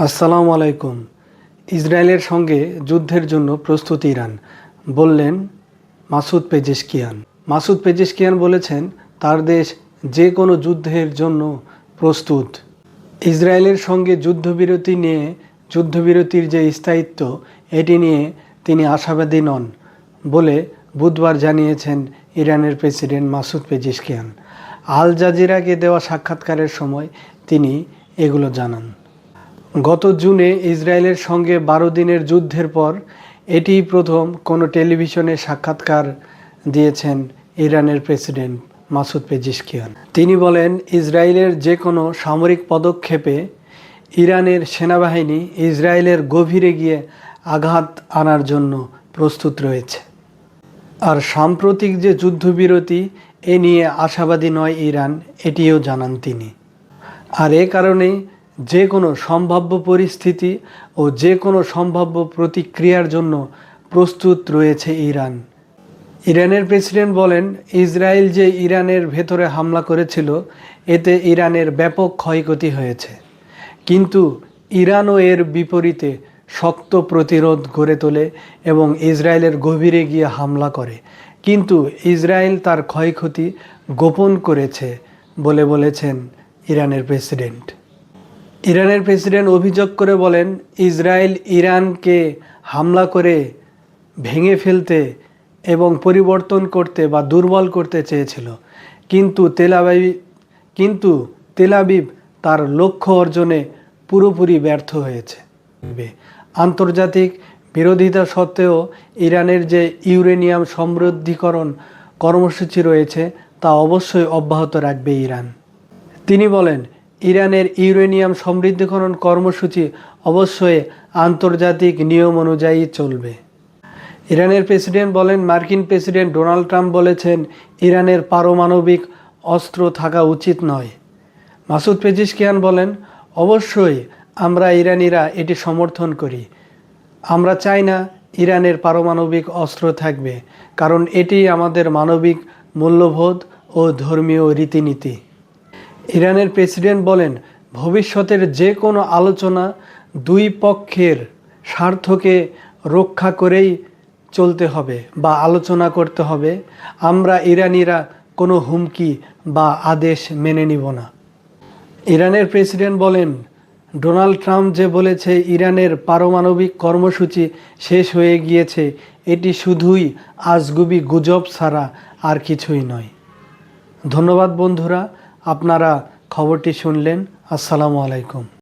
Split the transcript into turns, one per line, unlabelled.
আসসালামু আলাইকুম। ইসরায়েলের সঙ্গে যুদ্ধের জন্য প্রস্তুত ইরান, বললেন মাসুদ পেজেশকিয়ান। মাসুদ পেজেশকিয়ান বলেছেন, তার দেশ যে কোনো যুদ্ধের জন্য প্রস্তুত। ইসরায়েলের সঙ্গে যুদ্ধবিরতি নিয়ে, যুদ্ধবিরতির যে স্থায়িত্ব, এটি নিয়ে তিনি আশাবাদী নন বলে বুধবার জানিয়েছেন ইরানের প্রেসিডেন্ট মাসুদ পেজিশকিয়ান। আল জাজিরাকে দেওয়া সাক্ষাৎকারের সময় তিনি এগুলো জানান। গত জুনে ইসরায়েলের সঙ্গে বারো দিনের যুদ্ধের পর এটিই প্রথম কোনো টেলিভিশনে সাক্ষাৎকার দিয়েছেন ইরানের প্রেসিডেন্ট মাসুদ পেজিশকিয়ান। তিনি বলেন, ইসরায়েলের যে কোনো সামরিক পদক্ষেপে ইরানের সেনাবাহিনী ইসরায়েলের গভীরে গিয়ে আঘাত আনার জন্য প্রস্তুত রয়েছে। আর সাম্প্রতিক যে যুদ্ধবিরতি, এ নিয়ে আশাবাদী নয় ইরান, এটিও জানান তিনি। আর এ কারণেই যে কোনো সম্ভাব্য পরিস্থিতি ও যে কোনো সম্ভাব্য প্রতিক্রিয়ার জন্য প্রস্তুত রয়েছে ইরান। ইরানের প্রেসিডেন্ট বলেন, ইসরায়েল যে ইরানের ভেতরে হামলা করেছিল, এতে ইরানের ব্যাপক ক্ষয়ক্ষতি হয়েছে। কিন্তু ইরানও এর বিপরীতে শক্ত প্রতিরোধ গড়ে তোলে এবং ইসরায়েলের গভীরে গিয়ে হামলা করে। কিন্তু ইসরায়েল তার ক্ষয়ক্ষতি গোপন করেছে বলে বলেছেন ইরানের প্রেসিডেন্ট। ইরানের প্রেসিডেন্ট অভিযোগ করে বলেন, ইসরায়েল ইরানকে হামলা করে ভেঙে ফেলতে এবং পরিবর্তন করতে বা দুর্বল করতে চেয়েছিল। কিন্তু তেলাবাবি কিন্তু তেলাবিব তার লক্ষ্য অর্জনে পুরোপুরি ব্যর্থ হয়েছে। আন্তর্জাতিক বিরোধিতা সত্ত্বেও ইরানের যে ইউরেনিয়াম সমৃদ্ধিকরণ কর্মসূচি রয়েছে, তা অবশ্যই অব্যাহত রাখবে ইরান। তিনি বলেন ইরানের ইউরেনিয়াম সমৃদ্ধিকরণ কর্মসূচি অবশ্যই আন্তর্জাতিক নিয়ম অনুযায়ী চলবে। ইরানের প্রেসিডেন্ট বলেন, মার্কিন প্রেসিডেন্ট ডোনাল্ড ট্রাম্প বলেছেন, ইরানের পারমাণবিক অস্ত্র থাকা উচিত নয়। মাসুদ পেজিশকিয়ান বলেন, অবশ্যই আমরা ইরানিরা এটি সমর্থন করি। আমরা চাই না ইরানের পারমাণবিক অস্ত্র থাকবে, কারণ এটি আমাদের মানবিক মূল্যবোধ ও ধর্মীয় রীতিনীতি। ইরানের প্রেসিডেন্ট বলেন, ভবিষ্যতের যে কোনো আলোচনা দুই পক্ষের স্বার্থকে রক্ষা করেই চলতে হবে বা আলোচনা করতে হবে। আমরা ইরানিরা কোনো হুমকি বা আদেশ মেনে নিব না। ইরানের প্রেসিডেন্ট বলেন, ডোনাল্ড ট্রাম্প যে বলেছে, ইরানের পারমাণবিক কর্মসূচি শেষ হয়ে গিয়েছে, এটি শুধুই আজগুবি গুজব ছাড়া আর কিছুই নয়। ধন্যবাদ বন্ধুরা আপনারা খবরটি শুনলেন। আসসালামু আলাইকুম।